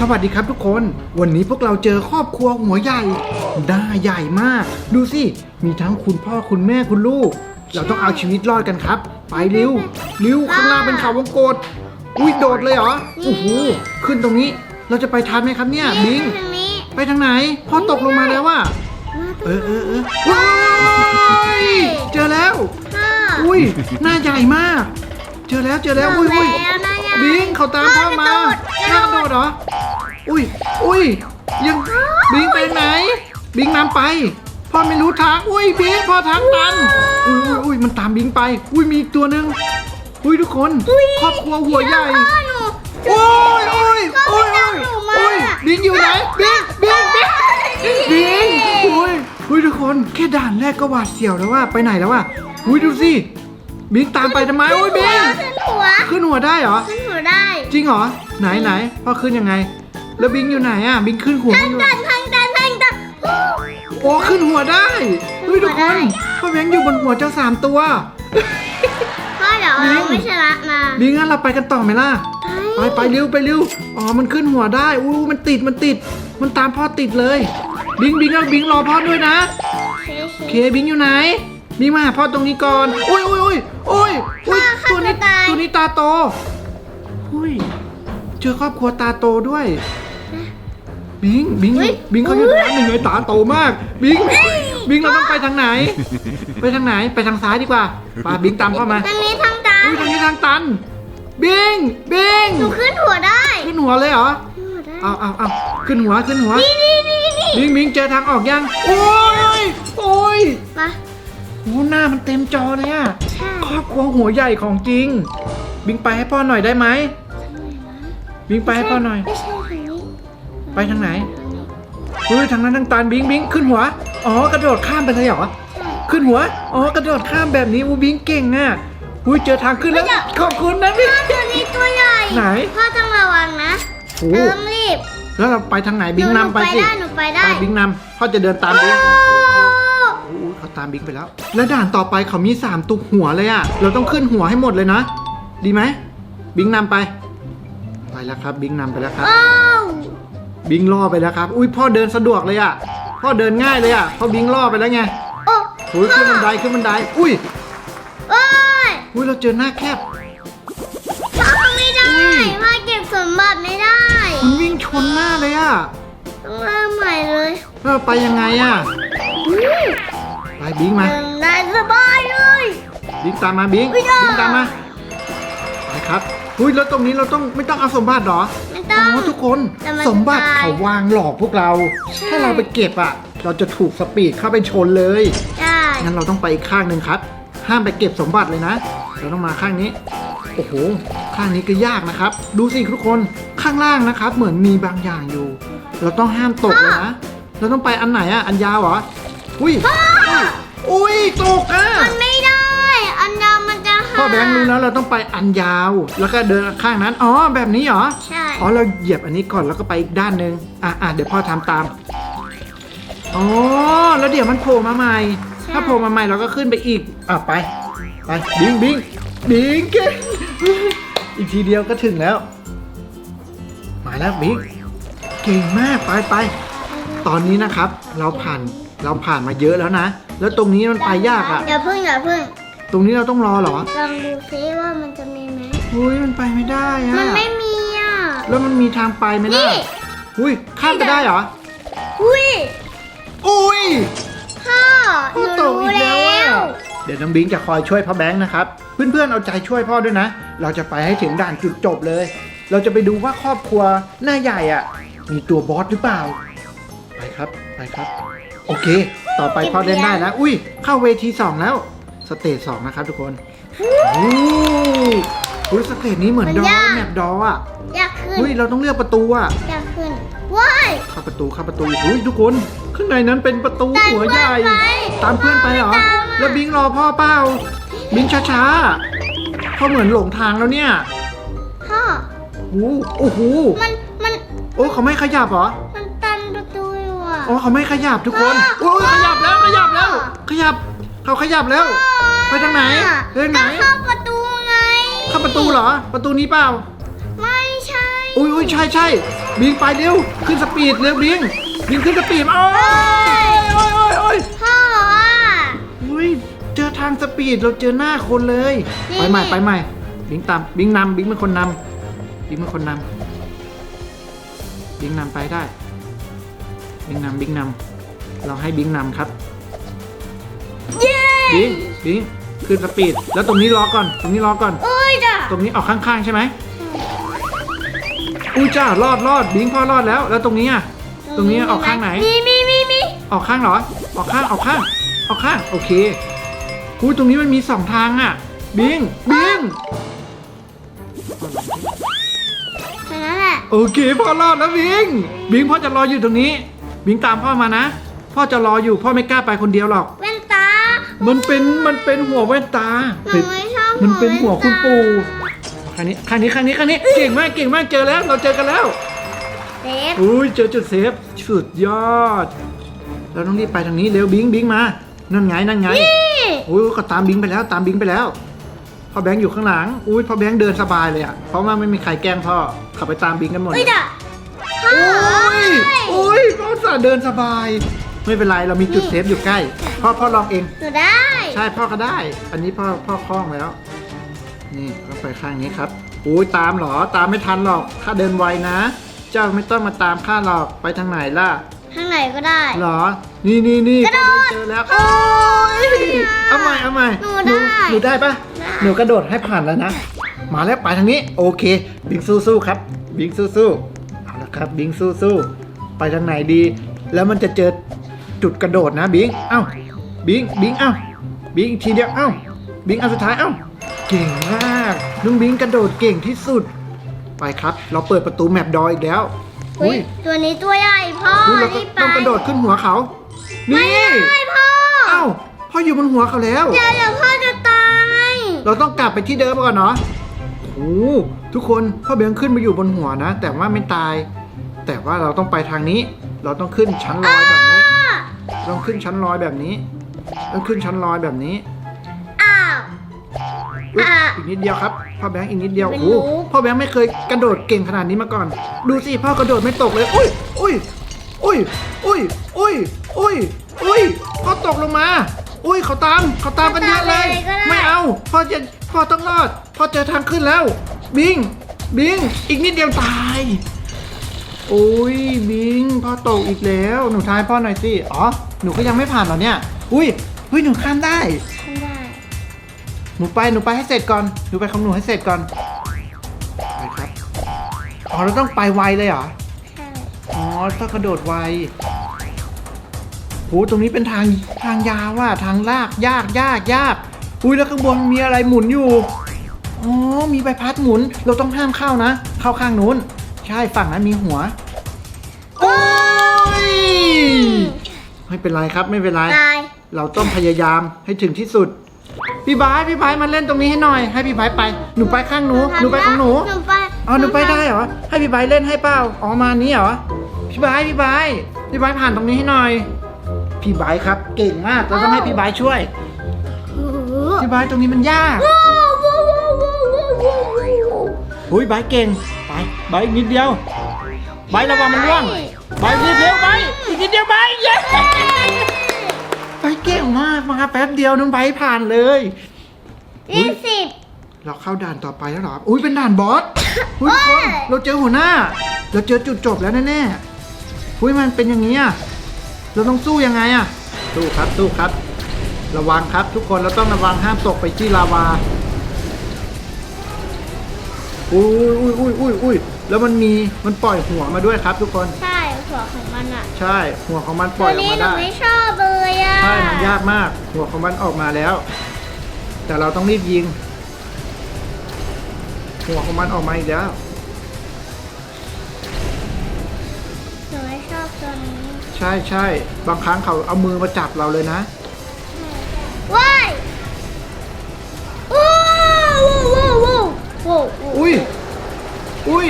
สวัสดีครับทุกคน วันนี้พวกเราเจอครอบครัวหัวใหญ่ได้ใหญ่มาก ดูสิ มีทั้งคุณพ่อคุณแม่คุณลูก เราต้องเอาชีวิตรอดกันครับ ไปเร็วเร็วข้างล่างเป็นเขาวงกตอุ้ยโดดเลยเหรอโอ้โหขึ้นตรงนี้เราจะไปทันไหมครับเนี่ยบิงทางนี้ไปทางไหนพ่อตกลงมาแล้วว่ะมาเออเออเออว้ายเจอแล้วพ่ออุ้ยหน้าใหญ่มาก เจอแล้วเจอแล้วอุ้ยอุ้ยแล้วนะยายบิงเขาตามพ่อมาพ่อกระโดดหน้ากระโดดเหรอ อุ้ย อุ้ย ยังบิงไปไหน บิงนำไป พ่อไม่รู้ทาง อุ้ยบิงพ่อทางตันอุ้ยอุ้ยอุ้ยมันตามบิงไป อุ้ยมีอีกตัวหนึ่งอุ้ยทุกคน ครอบครัวหัวใหญ่พ่อหนูโอ้ยโอ้ยโอ้ยพ่อโอ้ยไปตามหนูมาโอ้ยบิงอยู่ไหน บิงบิงบิงบิงโอ้ยอุ้ยทุกคน แค่ด่านแรกก็หวาดเสียวแล้วว่าไปไหนแล้วว่าอุ้ยดูสิ บิงตามไปทำไม อุ้ยบิงขึ้นหัว ขึ้นหัวได้เหรอ ขึ้นหัวได้ จริงเหรอ ไหนไหนพ่อขึ้นยังไง แล้วบิงอยู่ไหนอะ บิงขึ้นหัวทาไม่งอยู่ตันทางตันทางตันโอ้ขึ้นหัวได้เฮ้ยทุกคขึ้นหัวได้นพ่อแบงค์อยู่บนหัวเจ้าสามตัว พ่อเดี๋ยวบิเรางไม่ชนะมาบิงงั้นเราไปกันต่อไหมล่ะ ไปไปเร็วไปเร็ว อ๋อ มันขึ้นหัวได้อู้มันติดมันติด มันตามพ่อติดเลย บิงบิงแล้วบิงรอพ่อด้วยนะโอเคบิงอยู่ไหน บิงมาหาพ่อตรงนี้ก่อนอุ้ยอุ้ยอุ้ยอุ้ยอุ้ยตัวนี้ตัวนี้ตาโตอุ้ยเจอครอบครัวตาโตด้วย บิงบิงบิงเขาอยู่ตรงนั้นหนึ่งเลยตาโตมาก บิงบิงเราต้องไปทางไหน ไปทางไหนไปทางซ้ายดีกว่าป่าบิงตามเข้ามาทางนี้ทางตันอุ้ยทางนี้ทางตัน บิงบิงหนูขึ้นหัวได้ขึ้นหัวเลยเหรอขึ้นหัวได้เอาเอาเอาขึ้นหัวขึ้นหัว นี่นี่นี่นี่บิงบิงเจอทางออกยังโอ้ยโอ้ยมาโอ้หน้ามันเต็มจอเลยอะใช่ครอบครัวหัวใหญ่ของจริง บิงไปให้พ่อหน่อยได้ไหมบิงไปให้พ่อหน่อย ไม่ใช่ทางนี้ ไปทางไหนเฮ้ยทางนั้นทางตันบิงบิงขึ้นหัว อ๋อกระโดดข้ามไปเลยเหรอ ขึ้นหัว อ๋อกระโดดข้ามแบบนี้อูบิงเก่งอะอุ้ยเจอทางขึ้นแล้ว ขอบคุณนะบิงพ่อตัวนี้ตัวใหญ่ไหนพ่อต้องระวังนะโอ้เติมรีบ แล้วเราไปทางไหนบิงหนำไปสิได้หนูไปได้ไปบิงนำพ่อจะเดินตามบิงโอ้โอ้ยเขาตามบิงไปแล้ว แล้วด่านต่อไปเขามีสามตุกหัวเลยอะเราต้องขึ้นหัวให้หมดเลยนะ ดีไหม บิงนำไป ไปแล้วครับ บิงนำไปแล้วครับอ้าว บิงล่อไปแล้วครับ อุ้ยพ่อเดินสะดวกเลยอะ พ่อเดินง่ายเลยอะพ่อบิงล่อไปแล้วไงโอ้โอ้ยขึ้นบันไดขึ้นบันได อุ้ย โอ้ยอุ้ยเราเจอหน้าแคบพ่อไม่ได้อุ้ยพ่อเก็บสมบัติไม่ได้มันวิ่งชนหน้าเลยอะต้องเริ่มใหม่เลยแล้วเราไปยังไงอะอุ้ยไปบิงมา เดินได้สบายเลย บิงตามมาบิงไม่ได้ บิงตามมาไปครับอุ้ยแล้วตรงนี้เราต้องไม่ต้องเอาสมบัติเหรอไม่ ต้อ๋องอทุกคนแต่มันสมบัติจะตาย เขาวางหลอกพวกเราใช่ถ้าเราไปเก็บอะ เราจะถูกสปีดเข้าไปชนเลย ได้งั้นเราต้องไปอีกข้างหนึ่งครับ ห้ามไปเก็บสมบัติเลยนะ เราต้องมาข้างนี้ โอ้โห ข้างนี้ก็ยากนะครับ ดูสิทุกคน ข้างล่างนะครับ เหมือนมีบางอย่างอยู่ เราต้องห้ามตกเลยนะ เราต้องไปอันไหนอะอันยาวเหรอ อุ้ย อุ้ยตกอะ แบงค์รู้แล้วเราต้องไปอันยาว แล้วก็เดินข้างนั้น อ๋อ แบบนี้เหรอ ใช่ อ๋อ เราเหยียบอันนี้ก่อนแล้วก็ไปอีกด้านหนึ่งอะอะเดี๋ยวพ่อทำตาม อ๋อ แล้วเดี๋ยวมันโผล่มาใหม่ ถ้าโผล่มาใหม่เราก็ขึ้นไปอีก อะไป ไป บิงบิงบิงเก่งอีกทีเดียวก็ถึงแล้ว มาแล้วบิงเก่งมาก ไปไป ตอนนี้นะครับ เราผ่าน เราผ่านมาเยอะแล้วนะ แล้วตรงนี้มันไปยากอะอย่าเพิ่งอย่าเพิ่ง ตรงนี้เราต้องรอเหรอลองดูซิว่ามันจะมีไหมอุ้ยมันไปไม่ได้อะมันไม่มีอะ แล้วมันมีทางไปไหมล่ะนี่ อุ้ยข้ามไปได้เหรอ อุ้ยอุ้ยพ่อหนูตกรู้อีกแล้แล้ววอะเดี๋ยวน้องบิงจะคอยช่วยพ่อแบงค์นะครับ เพื่อนๆเอาใจช่วยพ่อด้วยนะ เราจะไปให้ถึงด่านจุดจบเลย เราจะไปดูว่าครอบครัวหน้าใหญ่อะมีตัวบอสหรือเปล่า ไปครับ ไปครับ โอเค ต่อไปพ่อเล่นได้แล้วอุ้ยเข้าเวทีสองแล้ว สเตจสองนะครับทุกคนโอ้อุ้ยสเตจนี้เหมือนมันดอยาก แมปดออะอยากขึ้น อุ้ยเราต้องเลือกประตูอะอยากขึ้นว้าย เข้าประตูเข้าประตูอุ้ยทุกคน ข้างในนั้นเป็นประตูตามหัวใหญ่เพื่อนไปตามเพื่อนไปเหรอตามอะแล้วบิงรอพ่อเปล่าบิงช้าๆเขาเหมือนหลงทางแล้วเนี่ยพ่อโอ้โหโอ้โหมัน มัน โอ้เขาไม่ขยับเหรอมันตันประตูอยู่อะ อ๋อเขาไม่ขยับทุกคนพ่อโอ้ยขยับแล้วขยับแล้ว ขยับเขาขยับแล้ว ไปทางไหนไปทางไหนก็เข้าประตูไงเข้าประตูเหรอ ประตูนี้เปล่า ไม่ใช่ อุ้ยอุ้ยใช่ใช่บิงไปเร็ว ขึ้นสปีดเร็วบิงบิงขึ้นสปีดโอ้ยโอ้ยโอ้ยโอ้ยพ่ออะอุ้ยเจอทางสปีดเราเจอหน้าคนเลยนี่ไปใหม่นี่ไปใหม่ บิงตามบิงนำบิงเป็นคนนำบิงเป็นคนนำบิงนำไปได้บิงนำบิงนำเราให้บิงนำครับ เย้บิง บิงขึ้นสปีด แล้วตรงนี้รอก่อน ตรงนี้รอก่อนโอ้ยจ้ะตรงนี้ออกข้างๆใช่ไหมอุ้ยจ้ารอดรอดบิงพ่อรอดแล้ว แล้วตรงนี้อะ ตรงนี้ออกข้างไหน มีมีมีมีออกข้างเหรอ ออกข้างออกข้าง ออกข้าง โอเคอุ้ยตรงนี้มันมีสองทางอะ บิงบิงแค่นั้นแหละโอเคพ่อรอดแล้วบิง บิงพ่อจะรออยู่ตรงนี้ บิงตามพ่อมานะ พ่อจะรออยู่พ่อไม่กล้าไปคนเดียวหรอกแว่นตา มันเป็นมันเป็นหัวแว่นตาหนูไม่ชอบมันเป็นหัวคุณแว่นตาปู่ข้างนี้ข้างนี้ข้างนี้ข้างนี้เก่งมากเก่งมากเจอแล้ว เราเจอกันแล้วเซฟอุ้ยเจอจุดเซฟสุดยอด เราต้องรีบไปทางนี้เร็วบิงบิงมานั่นไงนั่นไงนี่อุ้ยก็ตามบิงไปแล้วตามบิงไปแล้วพ่อแบงค์อยู่ข้างหลังอุ้ยพ่อแบงค์เดินสบายเลยอะเพราะว่าไม่มีใครแกล้งพ่อขับไปตามบิงกันหมดเอ้ยจ้ะพ่ออุ้ยอุ้ยพ่อสาเดินสบาย ไม่เป็นไรเรามีจุดเซฟอยู่ใกล้ พ่อพ่อลองเอง หนูได้ใช่พ่อก็ได้ อันนี้พ่อพ่อคล่องแล้ว นี่เราไปข้างนี้ครับอุ้ยตามเหรอตามไม่ทันหรอกข้าเดินไวนะ เจ้าไม่ต้องมาตามข้าหรอกไปทางไหนล่ะข้างไหนก็ได้เหรอ นี่นี่นี่กระโดดเจอแล้วโอ้ยเอาใหม่เอาใหม่หนูได้หนูได้ปะได้หนูกระโดดให้ผ่านแล้วนะ มาแล้วไปทางนี้ โอเค บิงสู้ๆครับ บิงสู้ๆเอาละครับ บิงสู้ๆไปทางไหนดี แล้วมันจะเจอ จุดกระโดดนะบิงเอ้าบิงบิงเอ้าบิงอีกทีเดียวเอ้าบิงอันสุดท้ายเอ้าเก่งมากลุงบิงกระโดดเก่งที่สุด ไปครับ เราเปิดประตูแมปดอยอีกแล้วเฮ้ยตัวนี้ตัวใหญ่พ่ออุ๊ยเรารีบไปต้องกระโดดขึ้นหัวเขา นี่ ใช่พ่อเอ้าพ่ออยู่บนหัวเขาแล้ว เดี๋ยวเดี๋ยวพ่อจะตายเราต้องกลับไปที่เดิมก่อนเนาะโอ้โหทุกคนพ่อเบียงขึ้นมาอยู่บนหัวนะ แต่ว่าไม่ตาย แต่ว่าเราต้องไปทางนี้ เราต้องขึ้นชั้นลอยแบบนี้ ต้องขึ้นชั้นลอยแบบนี้ ต้องขึ้นชั้นลอยแบบนี้อ้าวอุ๊ยอะ อีกนิดเดียวครับ พ่อแบงค์อีกนิดเดียวไม่โอ้รู้โหพ่อแบงค์ไม่เคยกระโดดเก่งขนาดนี้มาก่อน ดูสิพ่อกระโดดไม่ตกเลย อุ้ยอุ้ยอุ้ยอุ้ยอุ้ยอุ้ยอุ้ยพ่อตกลงมา อุ้ยเขาตามเขาตามกันเยอะเลย ไม่เอาพ่อจะพ่อต้องรอดพ่อเจอทางขึ้นแล้ว บิงบิงอีกนิดเดียวตายโอ้ยบิงพ่อตกอีกแล้ว หนูทายพ่อหน่อยสิ อ๋อ หนูก็ยังไม่ผ่านเหรอเนี่ย อุ้ยเฮ้ยหนูข้ามได้ ไม่ได้ หนูไปหนูไปให้เสร็จก่อน หนูไปของหนูให้เสร็จก่อนไปครับ อ๋อเราต้องไปไวเลยเหรอ ใช่ อ๋อต้องกระโดดไวโหตรงนี้เป็นทางทางยาวว่ะทางลากยากยากยาก อุ้ยแล้วข้างบนมีอะไรหมุนอยู่ อ๋อ มีใบพัดหมุน เราต้องห้ามเข้านะ เข้าข้างนู้น ใช่ฝั่งนั้นมีหัว โอ้ย ไม่เป็นไรครับไม่เป็นไร ตาย เราต้องพยายามให้ถึงที่สุด พี่บายพี่บายมาเล่นตรงนี้ให้หน่อย ให้พี่บายไป หนูไปข้างหนู หนูไปของหนู หนูไปอ๋อหนูไปได้เหรอ ให้พี่ไบร์ทเล่นให้เปล่าอ๋อมานี้เหรอ พี่ไบร์ทพี่ไบร์ทพี่ไบร์ทผ่านตรงนี้ให้หน่อย พี่ไบร์ทครับ เก่งมาก เราต้องให้พี่ไบร์ทช่วย โอ้โหพี่ไบร์ทตรงนี้มันยากว้าวว้าวว้าวว้าวว้าวว้าวหุยไบร์ทเก่ง ไปไบร์ทอีกนิดเดียวไบร์ทระวังมันร่วงไบร์ทรีบเร็วไบร์ทอีกนิดเดียวไบร์ทเย้ไบร์ทเก่งมากมาแป๊บเดียวน้องไบร์ทผ่านเลยยี่สิบ เราเข้าด่านต่อไปแล้วเหรออุ้ยเป็นด่านบอสอุ้ยทุกคนเราเจอหัวหน้า เราเจอจุดจบแล้วแน่ๆอุ้ยมันเป็นอย่างนี้อะเราต้องสู้ยังไงอะสู้ครับสู้ครับ ระวังครับทุกคนเราต้องระวังห้ามตกไปที่ลาวา อุ้ยอุ้ยอุ้ยอุ้ยอุ้ยแล้วมันมีมันปล่อยหัวมาด้วยครับ ทุกคนใช่หัวของมันอะใช่ หัวของมันปตัล่วอยออกนี้มาหนูได้ไม่ชอบเลยอะใช่มันยากมาก หัวของมันออกมาแล้ว แต่เราต้องรีบยิง หัวของมันออกมาอีกแล้ว หนูไม่ชอบตัวนี้ใช่ใช่บางครั้งเขาเอามือมาจับเราเลยนะ ว้ายว้าวว้าวว้าวว้าว อุ้ย อุ้ย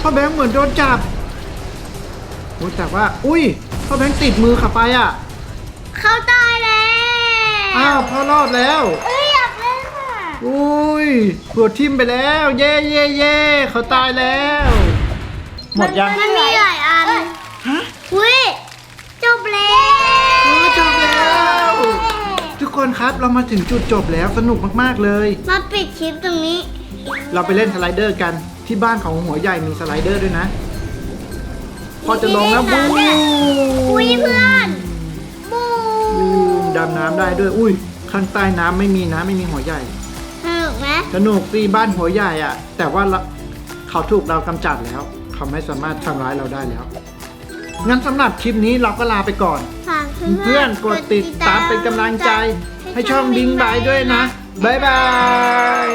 พ่อแบงค์เหมือนโดนจับอุ้ยแต่ว่า อุ้ยพ่อแบงค์ติดมือขับไปอะ เขาตายแล้วอ้าวพ่อรอดแล้ว เอ้ยอยากเล่นอะอุ้ยหัวทิ่มไปแล้ว เย่เย่เย่เขาตายแล้ว หมดยังมันมีหลายอันฮะอุ้ยจบแล้วโอ้จบแล้ว ทุกคนครับเรามาถึงจุดจบแล้วสนุกมาก ๆ เลย มาปิดคลิปตรงนี้ เราไปเล่นสไลเดอร์กันที่บ้านของหัวใหญ่มีสไลเดอร์ด้วยนะ พอจะลงแล้วบูมอุ้ยเพื่อนบูบูมดำน้ำได้ด้วย อุ้ยข้างใต้น้ำไม่มีนะไม่มีหัวใหญ่สนุกไหมสนุกสิบ้านหัวใหญ่อะแต่ว่าเราเขาถูกเรากำจัดแล้ว เขาไม่สามารถทำร้ายเราได้แล้วงั้นสำหรับคลิปนี้เราก็ลาไปก่อน ฝากเพื่อนๆกดติดตามเป็นกำลังใจ ให้ช่องบิงบายด้วยนะ บ๊ายบาย